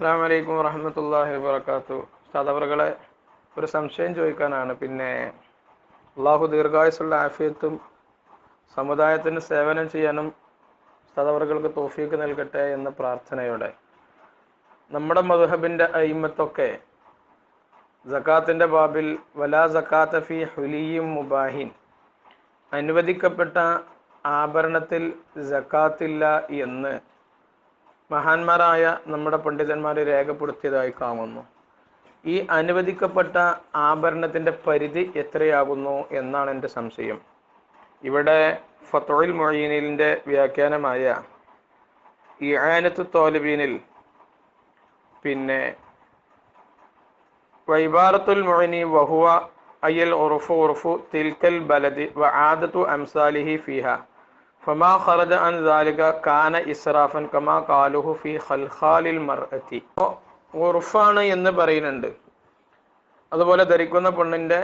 അസ്സാം വലൈക്കും വറഹമത്തല്ലാഹി വാത്തു സദവറുകളെ ഒരു സംശയം ചോദിക്കാനാണ്. പിന്നെ അള്ളാഹു ദീർഘായുസുള്ള ആഫിയത്തും സമുദായത്തിന് സേവനം ചെയ്യാനും സദവറുകൾക്ക് തോഫീക്ക് നൽകട്ടെ എന്ന പ്രാർത്ഥനയോടെ നമ്മുടെ മധുഹബിന്റെ അയിമത്തൊക്കെ ജക്കാത്തിന്റെ ബാബിൽ വലാ ജക്കാത്ത ഫി ഹുലിയും മുബാഹിൻ അനുവദിക്കപ്പെട്ട ആഭരണത്തിൽ ജക്കാത്തില്ല എന്ന് മഹാന്മാരായ നമ്മുടെ പണ്ഡിതന്മാർ രേഖപ്പെടുത്തിയതായി കാണുന്നു. ഈ അനുവദിക്കപ്പെട്ട ആഭരണത്തിന്റെ പരിധി എത്രയാകുന്നു എന്നാണ് എന്റെ സംശയം. ഇവിടെ ഫത്തോയിൽ മൊയ്യീനിലിന്റെ വ്യാഖ്യാനമായ ഈ ആനത്ത് തോലബീനിൽ പിന്നെ വൈബാറത്തുൽ മൊഴിനി വഹുവ അയ്യൽ ഉറുഫു ഉറുഫു തിൽക്കൽ ബലദി വ ആദത്തു അംസാലിഹി ഫിഹ. ഫമാ ഖറജ അൻ ذلك കാന ഇസ്റാഫൻ കമാ കാലുഹു ഫി ഖൽഖാലിൽ മർഅത്തി. ഉറുഫാണ് എന്ന് പറയുന്നുണ്ട്. അതുപോലെ ധരിക്കുന്ന പെണ്ണിന്റെ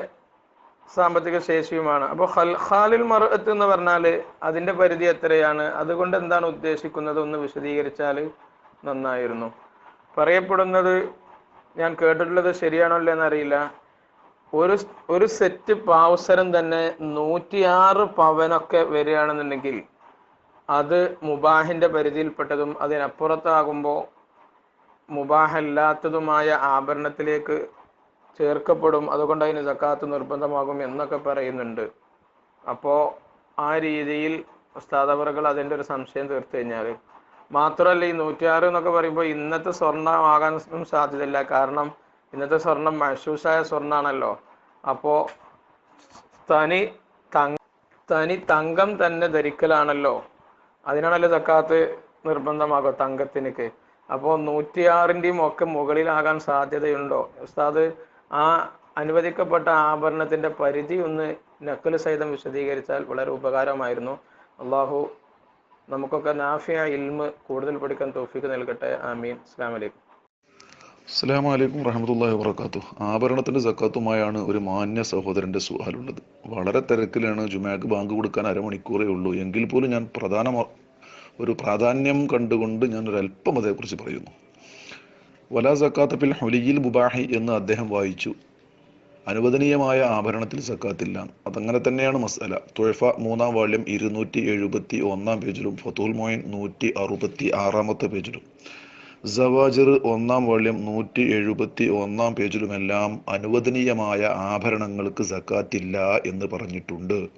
സാമ്പത്തിക ശേഷിയുമാണ്. അപ്പോൾ ഖൽഖാലിൽ മർഅത്ത് എന്ന് പറഞ്ഞാൽ അതിന്റെ പരിധി എത്രയാണ്? അതുകൊണ്ട് എന്താണ് ഉദ്ദേശിക്കുന്നത്? ഒന്ന് വിശദീകരിച്ചാൽ നന്നായിരുന്നു. പറയപ്പെടുന്നത് ഞാൻ കേട്ടിട്ടുള്ളത് ശരിയാണോ എന്നറിയില്ല ഒരു ഒരു സെറ്റ് പാവസരം തന്നെ നൂറ്റിയാറ് പവനൊക്കെ വരികയാണെന്നുണ്ടെങ്കിൽ അത് മുബാഹിന്റെ പരിധിയിൽപ്പെട്ടതും അതിനപ്പുറത്താകുമ്പോൾ മുബാഹല്ലാത്തതുമായ ആഭരണത്തിലേക്ക് ചേർക്കപ്പെടും. അതുകൊണ്ട് അതിന് സക്കാത്ത് നിർബന്ധമാകും എന്നൊക്കെ പറയുന്നുണ്ട്. അപ്പോൾ ആ രീതിയിൽ ഉസ്താദവറുകൾ അതിന്റെ ഒരു സംശയം തീർത്തു കഴിഞ്ഞാൽ മാത്രമല്ല ഈ നൂറ്റിയാറ് എന്നൊക്കെ പറയുമ്പോൾ ഇന്നത്തെ സ്വർണമാകാനും സാധ്യതയില്ല. കാരണം ഇന്നത്തെ സ്വർണം മഷൂസായ സ്വർണാണല്ലോ. അപ്പോൾ തനി തങ് തനി തങ്കം തന്നെ ധരിക്കലാണല്ലോ. അതിനാണല്ലോ സക്കാത്ത് നിർബന്ധമാകോ തങ്കത്തിനൊക്കെ. അപ്പോൾ നൂറ്റിയാറിന്റെയും ഒക്കെ മുകളിലാകാൻ സാധ്യതയുണ്ടോ? ഉസ്താദ് ആ അനുവദിക്കപ്പെട്ട ആഭരണത്തിന്റെ പരിധി ഒന്ന് നക്കൽ സഹിതം വിശദീകരിച്ചാൽ വളരെ ഉപകാരമായിരുന്നു. അള്ളാഹു നമുക്കൊക്കെ നാഫിയ ഇൽമ് കൂടുതൽ പഠിക്കാൻ തോഫിക്ക് നൽകട്ടെ. ആമീൻ. അസ്സാം വലൈക്കും അസ്സാം വലൈക്കും വറഹമുല്ലാ വാത്തു ആഭരണത്തിന്റെ സക്കാത്തുമായാണ് ഒരു മാന്യ സഹോദരന്റെ സുഹാലുള്ളത്. വളരെ തിരക്കിലാണ് ജുമാക്ക് ബാങ്ക് കൊടുക്കാൻ അരമണിക്കൂറേ ഉള്ളൂ. എങ്കിൽ പോലും ഞാൻ പ്രധാന ഒരു പ്രാധാന്യം കണ്ടുകൊണ്ട് ഞാൻ ഒരു അല്പം അതേക്കുറിച്ച് പറയുന്നു. വലാ സക്കാത്ത് ഫിൽ ഹുലിയിൽ ബുബാഹി എന്ന് അദ്ദേഹം വായിച്ചു. അനുവദനീയമായ ആഭരണത്തിൽ സക്കാത്തില്ല. അതങ്ങനെ തന്നെയാണ് മസല. തുഴഫ മൂന്നാം വാള്യം ഇരുന്നൂറ്റി എഴുപത്തി ഒന്നാം പേജിലും ഫത്തുൽ മോയിൻ നൂറ്റി അറുപത്തി ആറാമത്തെ പേജിലും. സവാജിർ ഒന്നാം വോള്യം നൂറ്റി എഴുപത്തി ഒന്നാം പേജിലുമെല്ലാം അനുവദനീയമായ ആഭരണങ്ങൾക്ക് സക്കാത്തില്ല എന്ന് പറഞ്ഞിട്ടുണ്ട്.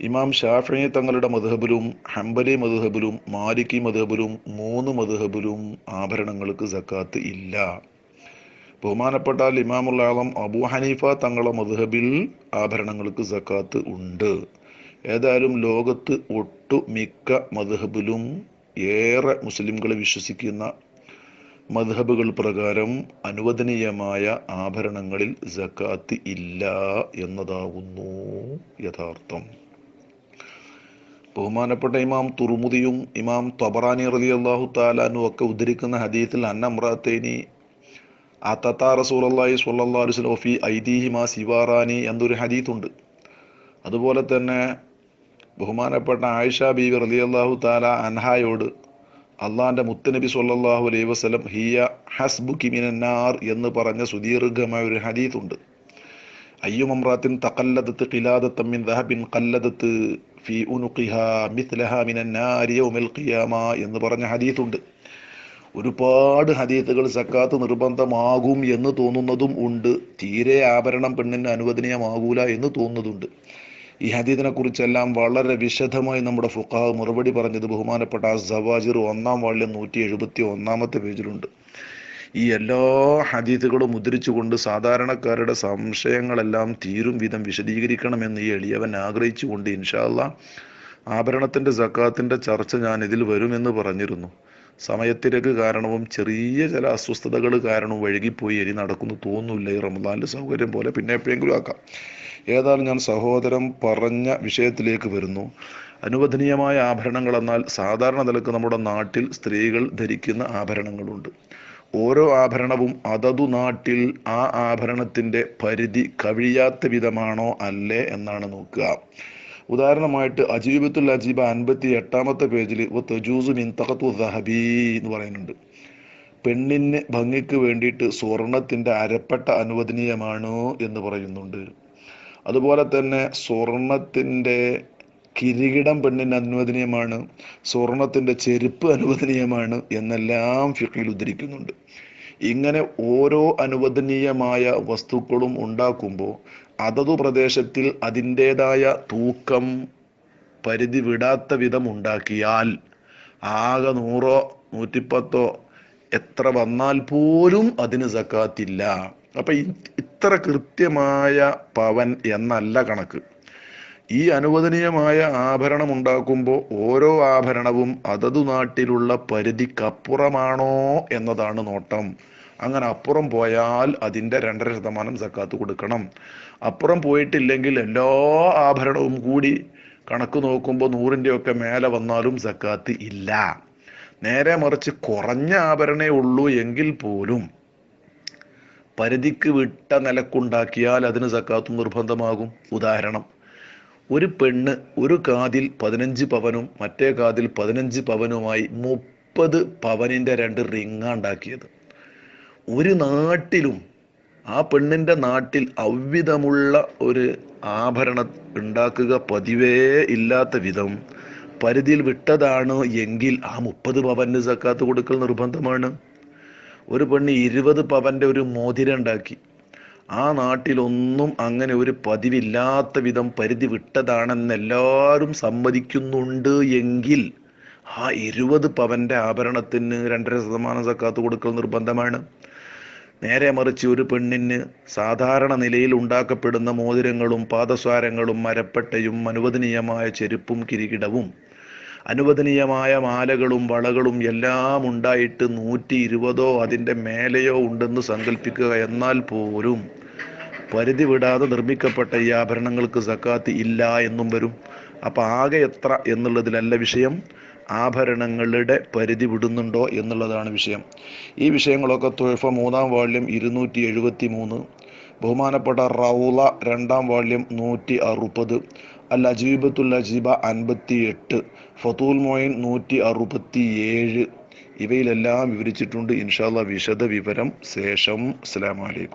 ഇമാം ഷാഫി തങ്ങളുടെ മധുഹബിലും ഹംബലി മധുഹബിലും മാലിക്കി മധുഹബിലും മൂന്ന് മധുഹബിലും ആഭരണങ്ങൾക്ക് സക്കാത്ത് ഇല്ല. ബഹുമാനപ്പെട്ട ഇമാമുല്ലാളം അബു ഹനീഫ തങ്ങളുടെ മധുഹബിൽ ആഭരണങ്ങൾക്ക് സക്കാത്ത് ഉണ്ട്. ഏതായാലും ലോകത്ത് ഒട്ടുമിക്ക മധുഹബിലും ഏറെ മുസ്ലിംകൾ വിശ്വസിക്കുന്ന മധബുകൾ പ്രകാരം അനുവദനീയമായ ആഭരണങ്ങളിൽ ജക്കാത്ത് ഇല്ല എന്നതാകുന്നു യഥാർത്ഥം. ബഹുമാനപ്പെട്ട ഇമാം തുറുമുദിയും ഇമാം തൊബറാനി റലി അള്ളാഹു താലാനും ഒക്കെ ഉദ്ധരിക്കുന്ന ഹദീത്തിൽ അന്നമ്രാത്തേനി അത്തത്താ റസൂൽ അള്ളാഹി സ്വല്ലാ അലുസ്ലം ഫി ഐദീഹിമ സിവാറാനി എന്നൊരു ഹദീത്തുണ്ട് അതുപോലെ തന്നെ ബഹുമാനപ്പെട്ട ആയിഷ ബീവി അലി അള്ളാഹു താല അൻഹായോട് അള്ളാന്റെ മുത്തനബി സല്ലാഹു അലൈഹി വസ്ലം ഹിയ ഹസ്ബു കിമിനാർ എന്ന് പറഞ്ഞ സുദീർഘമായ ഒരു ഹദീത്തുണ്ട് അയ്യുമമ്രാത്തിൻ തക്കല്ലദത്ത് ഖിലാദത്ത് മിൻ ദഹബിൻ കല്ലതത്ത് ഫി ഉനുഖിഹ മിത്ലഹ മിനന്നാരി യൗമിൽ ഖിയാമ എന്ന് പറഞ്ഞ ഹദീത്തുണ്ട് ഒരുപാട് ഹദീത്തുകൾ സക്കാത്ത് നിർബന്ധമാകും എന്ന് തോന്നുന്നതും ഉണ്ട്. തീരെ ആഭരണം പെണ്ണിന് അനുവദനീയമാകൂല എന്ന് തോന്നുന്നതുണ്ട്. ഈ ഹദീദിനെ കുറിച്ചെല്ലാം വളരെ വിശദമായി നമ്മുടെ ഫുഖാവ് മറുപടി പറഞ്ഞത് ബഹുമാനപ്പെട്ട ആ സവാജിർ ഒന്നാം വാളിലെ നൂറ്റി എഴുപത്തി ഒന്നാമത്തെ പേജിലുണ്ട്. ഈ എല്ലാ ഹദീദുകളും ഉദ്ധരിച്ചുകൊണ്ട് സാധാരണക്കാരുടെ സംശയങ്ങളെല്ലാം തീരും വിധം വിശദീകരിക്കണമെന്ന് ഈ എളിയവൻ ആഗ്രഹിച്ചുകൊണ്ട് ഇൻഷാല്ല ആഭരണത്തിന്റെ സക്കാത്തിന്റെ ചർച്ച ഞാൻ ഇതിൽ വരുമെന്ന് പറഞ്ഞിരുന്നു. സമയത്തിരക്ക് കാരണവും ചെറിയ ചില അസ്വസ്ഥതകൾ കാരണവും വഴുകിപ്പോയി ഇനി നടക്കുന്നു തോന്നുന്നില്ല. ഈ റമദാന്റെ സൗകര്യം പോലെ പിന്നെ എപ്പോഴെങ്കിലും ആക്കാം. ഏതായാലും ഞാൻ സഹോദരം പറഞ്ഞ വിഷയത്തിലേക്ക് വരുന്നു. അനുവദനീയമായ ആഭരണങ്ങൾ എന്നാൽ സാധാരണ നിലയ്ക്ക് നമ്മുടെ നാട്ടിൽ സ്ത്രീകൾ ധരിക്കുന്ന ആഭരണങ്ങളുണ്ട്. ഓരോ ആഭരണവും അതതു നാട്ടിൽ ആ ആഭരണത്തിന്റെ പരിധി കവിയാത്ത വിധമാണോ അല്ലേ എന്നാണ് നോക്കുക. ഉദാഹരണമായിട്ട് അജീബത്തുൽ അജീബ അൻപത്തി എട്ടാമത്തെ പേജിൽ മിൻ തഖത്തു എന്ന് പറയുന്നുണ്ട്. പെണ്ണിന് ഭംഗിക്ക് വേണ്ടിയിട്ട് സ്വർണത്തിന്റെ അരപ്പെട്ട അനുവദനീയമാണ് എന്ന് പറയുന്നുണ്ട്. അതുപോലെ തന്നെ സ്വർണത്തിന്റെ കിരീടം പെണ്ണിന് അനുവദനീയമാണ് സ്വർണത്തിന്റെ ചെരുപ്പ് അനുവദനീയമാണ് എന്നെല്ലാം ഫിഖിൽ ഉദ്ധരിക്കുന്നുണ്ട്. ഇങ്ങനെ ഓരോ അനുവദനീയമായ വസ്തുക്കളും ഉണ്ടാക്കുമ്പോൾ അതതു പ്രദേശത്തിൽ അതിന്റെതായ തൂക്കം പരിധി വിടാത്ത വിധം ഉണ്ടാക്കിയാൽ ആകെ നൂറോ നൂറ്റിപ്പത്തോ എത്ര വന്നാൽ പോലും അതിന് സക്കാത്തില്ല. അപ്പൊ ഇത്ര കൃത്യമായ പവൻ എന്നല്ല കണക്ക്. ഈ അനുവദനീയമായ ആഭരണം ഉണ്ടാക്കുമ്പോൾ ഓരോ ആഭരണവും അതതു നാട്ടിലുള്ള പരിധിക്കപ്പുറമാണോ എന്നതാണ് നോട്ടം. അങ്ങനെ അപ്പുറം പോയാൽ അതിന്റെ രണ്ടര ശതമാനം സക്കാത്ത് കൊടുക്കണം. അപ്പുറം പോയിട്ടില്ലെങ്കിൽ എല്ലാ ആഭരണവും കൂടി കണക്ക് നോക്കുമ്പോൾ നൂറിന്റെയൊക്കെ മേലെ വന്നാലും സക്കാത്ത് ഇല്ല. നേരെ മറിച്ച് കുറഞ്ഞ ആഭരണേ ഉള്ളൂ എങ്കിൽ പോലും പരിധിക്ക് വിട്ട നിലക്കുണ്ടാക്കിയാൽ അതിന് സക്കാത്ത് നിർബന്ധമാകും. ഉദാഹരണം ഒരു പെണ്ണ് ഒരു കാതിൽ പതിനഞ്ച് പവനും മറ്റേ കാതിൽ പതിനഞ്ച് പവനുമായി മുപ്പത് പവനിന്റെ രണ്ട് റിങ്ങ ഉണ്ടാക്കിയത്. ഒരു നാട്ടിലും ആ പെണ്ണിന്റെ നാട്ടിൽ അവിധമുള്ള ഒരു ആഭരണം ഉണ്ടാക്കുക പതിവേ ഇല്ലാത്ത വിധം പരിധിയിൽ വിട്ടതാണ് എങ്കിൽ ആ മുപ്പത് പവന് സക്കാത്ത് കൊടുക്കൽ നിർബന്ധമാണ്. ഒരു പെണ്ണ് ഇരുപത് പവന്റെ ഒരു മോതിരം ഉണ്ടാക്കി. ആ നാട്ടിലൊന്നും അങ്ങനെ ഒരു പതിവില്ലാത്ത വിധം പരിധി വിട്ടതാണെന്ന് എല്ലാവരും സമ്മതിക്കുന്നുണ്ട് എങ്കിൽ ആ ഇരുപത് പവന്റെ ആഭരണത്തിന് രണ്ടര ശതമാനം സക്കാത്ത് കൊടുക്കൽ നിർബന്ധമാണ്. നേരെ മറിച്ച് ഒരു പെണ്ണിന് സാധാരണ നിലയിൽ ഉണ്ടാക്കപ്പെടുന്ന മോതിരങ്ങളും പാദസ്വാരങ്ങളും മരപ്പട്ടയും അനുവദനീയമായ ചെരുപ്പും കിരീടവും അനുവദനീയമായ മാലകളും വളകളും എല്ലാം ഉണ്ടായിട്ട് നൂറ്റി ഇരുപതോ അതിന്റെ മേലെയോ ഉണ്ടെന്ന് സങ്കല്പിക്കുക എന്നാൽ പോലും പരിധി വിടാതെ നിർമ്മിക്കപ്പെട്ട ഈ ആഭരണങ്ങൾക്ക് സക്കാത്ത് ഇല്ല എന്നും വരും. അപ്പം ആകെ എത്ര എന്നുള്ളതിലല്ല വിഷയം. ആഭരണങ്ങളുടെ പരിധി വിടുന്നുണ്ടോ എന്നുള്ളതാണ് വിഷയം. ഈ വിഷയങ്ങളൊക്കെ തൊഴഫ മൂന്നാം വാള്യം ഇരുന്നൂറ്റി എഴുപത്തി മൂന്ന് ബഹുമാനപ്പെട്ട റൗള രണ്ടാം വാള്യം നൂറ്റി അറുപത് അൽ അജീബത്തുൽ അജീബ അൻപത്തി എട്ട് ഫതൂൽ മോയിൻ നൂറ്റി അറുപത്തി ഏഴ് ഇവയിലെല്ലാം വിവരിച്ചിട്ടുണ്ട്. ഇൻഷാല്ല വിശദ വിവരം ശേഷം. അസ്സലാമലൈക്കും